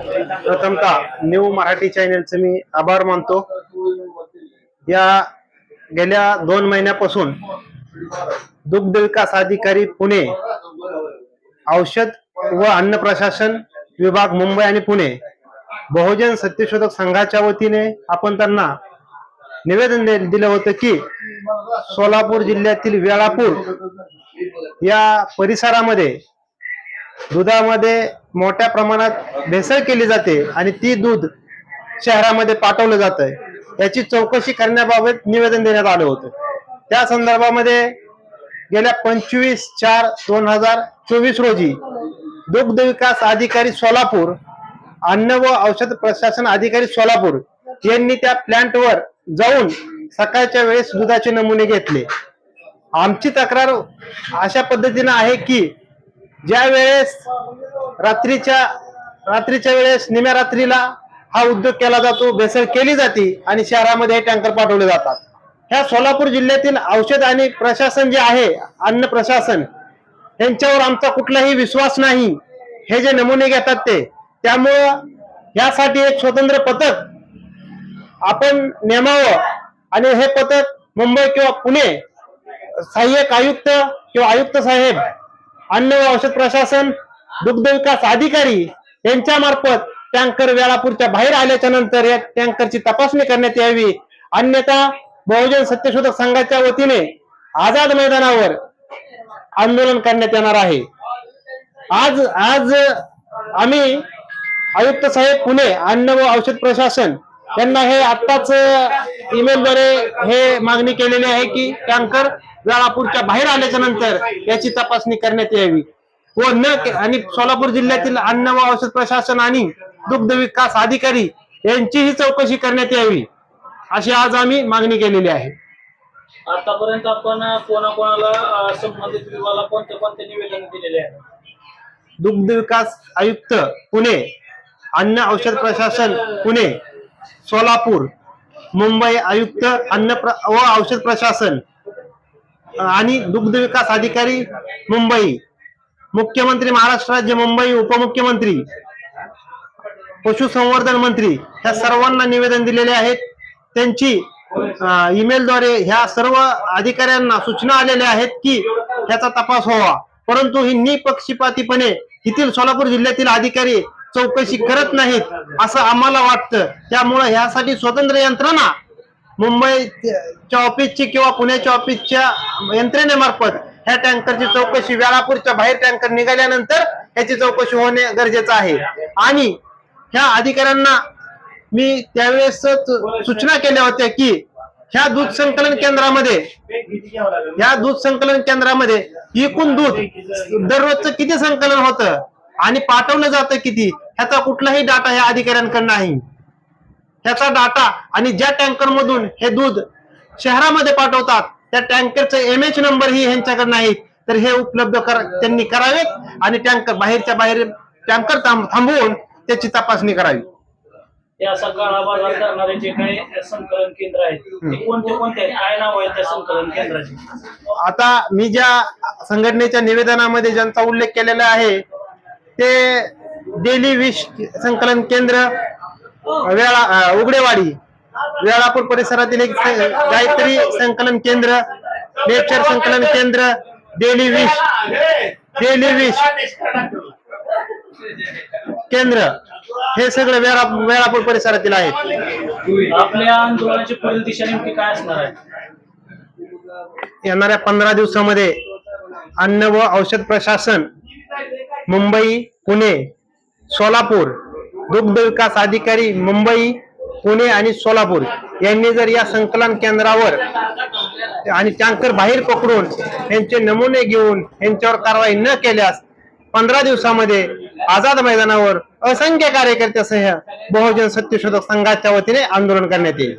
प्रथमतः न्यू मराठी चॅनेलचे मी आभार मानतो. या गेल्या दोन महिन्यापासून दुग्ध विकास अधिकारी पुणे औषध व अन्न प्रशासन विभाग मुंबई आणि पुणे बहुजन सत्यशोधक संघाच्या वतीने आपण त्यांना निवेदन दिलं होतं की सोलापूर जिल्ह्यातील वेळापूर या परिसरामध्ये दुधामध्ये मोठ्या प्रमाणात भेसळ केली जाते आणि ती दूध शहरामध्ये पाठवलं जातंय. याची चौकशी करण्याबाबत निवेदन देण्यात आलं होतं. त्या संदर्भामध्ये गेल्या पंचवीस चार दोन हजार चोवीस रोजी दुग्ध विकास अधिकारी सोलापूर अन्न व औषध प्रशासन अधिकारी सोलापूर यांनी त्या प्लांटवर जाऊन सकाळच्या वेळेस दुधाचे नमुने घेतले. आमची तक्रार अशा पद्धतीनं आहे की ज्या वेळेस रात्रीच्या रात्रीच्या वेळेस निम्या रात्रीला हा उद्योग केला जातो भेसळ केली जाते आणि शहरामध्ये हे टँकर पाठवले जातात. ह्या सोलापूर जिल्ह्यातील औषध आणि प्रशासन जे आहे अन्न प्रशासन यांच्यावर आमचा कुठलाही विश्वास नाही. हे जे नमुने घेतात ते त्यामुळं यासाठी एक स्वतंत्र पथक आपण नेमावं आणि हे पथक मुंबई किंवा पुणे सहाय्यक आयुक्त किंवा आयुक्त साहेब अन्न व औषध प्रशासन दुग्ध विकास अधिकारी यांच्या मार्फत टँकर वेळापूरच्या बाहेर आल्याच्यानंतर या टँकरची तपासणी करण्यात यावी. अन्यथा बहुजन सत्यशोधक संघाच्या वतीने आझाद मैदानावर आंदोलन करण्यात येणार आहे. आज आज आम्ही आयुक्त साहेब पुणे अन्न व औषध प्रशासन यांना हे आत्ताच ईमेलद्वारे हे मागणी केलेली आहे की टँकर वेळापूरच्या बाहेर आल्याच्यानंतर याची तपासणी करण्यात यावी. व न आणि सोलापूर जिल्ह्यातील अन्न व औषध प्रशासन आणि दुग्ध विकास अधिकारी यांचीही चौकशी करण्यात यावी. अशी आज आम्ही मागणी केलेली आहे. आतापर्यंत आपण कोणाकोणाला संबंधित विभागाला कोणते कोणते निवेदन दिलेले आहे दुग्ध विकास आयुक्त पुणे अन्न औषध प्रशासन पुणे सोलापूर मुंबई आयुक्त अन्न प्र व औषध प्रशासन आणि दुग्ध विकास अधिकारी मुंबई मुख्यमंत्री महाराष्ट्र राज्य मुंबई उपमुख्यमंत्री पशुसंवर्धन मंत्री ह्या सर्वांना निवेदन दिलेले आहेत. त्यांची ईमेलद्वारे ह्या सर्व अधिकाऱ्यांना सूचना आलेल्या आहेत की त्याचा तपास व्हावा. परंतु ही निपक्षपातीपणे येथील सोलापूर जिल्ह्यातील अधिकारी चौकशी करत नाहीत असं आम्हाला वाटतं. त्यामुळे ह्यासाठी स्वतंत्र यंत्रणा मुंबईच्या ऑफिसची किंवा पुण्याच्या ऑफिसच्या यंत्रणेमार्फत ह्या टँकरची चौकशी वेळापूरच्या बाहेर टँकर निघाल्यानंतर ह्याची चौकशी होणे गरजेचं आहे. आणि ह्या अधिकाऱ्यांना मी त्यावेळेस सूचना केल्या होत्या की ह्या दूध संकलन केंद्रामध्ये ह्या दूध संकलन केंद्रामध्ये एकूण दूध दररोजचं किती संकलन होतं आणि पाठवलं जातं किती ह्याचा कुठलाही डाटा ह्या अधिकाऱ्यांकडे नाही. ह्याचा डाटा आणि ज्या टँकर मधून हे दूध शहरामध्ये पाठवतात त्या टँकरचे एम एच नंबर ही ह्यांच्याकडे नाहीत तर हे उपलब्ध कर त्यांनी करावेत आणि टँकर बाहेरच्या बाहेर टँकर थांबवून त्याची तपासणी करावी. बाजार करणारे जे काही संकलन केंद्र आहेत ते कोणते कोणते काय नाव आहे त्या संकलन केंद्राचे? आता मी ज्या संघटनेच्या निवेदनामध्ये ज्यांचा उल्लेख केलेला आहे ते डेली विश संकलन केंद्र वेळा अं, उगडेवाडी वेळापूर परिसरातील एक गायत्री संकलन केंद्र नेचर संकलन केंद्र डेली विश डेली विश केंद्र हे सगळे वेळा वेळापूर परिसरातील आहेत आपल्या आंदोलनाची पुढील दिशा नेमकी काय असणार आहे? येणाऱ्या पंधरा दिवसामध्ये अन्न व औषध प्रशासन मुंबई पुणे सोलापूर दुग्ध विकास अधिकारी मुंबई पुणे आणि सोलापूर यांनी जर या संकलन केंद्रावर आणि टँकर बाहेर पकडून यांचे नमुने घेऊन यांच्यावर कारवाई न केल्यास पंधरा दिवसामध्ये आझाद मैदानावर असंख्य कार्यकर्त्यासह बहुजन सत्यशोधक संघाच्या वतीने आंदोलन करण्यात येईल.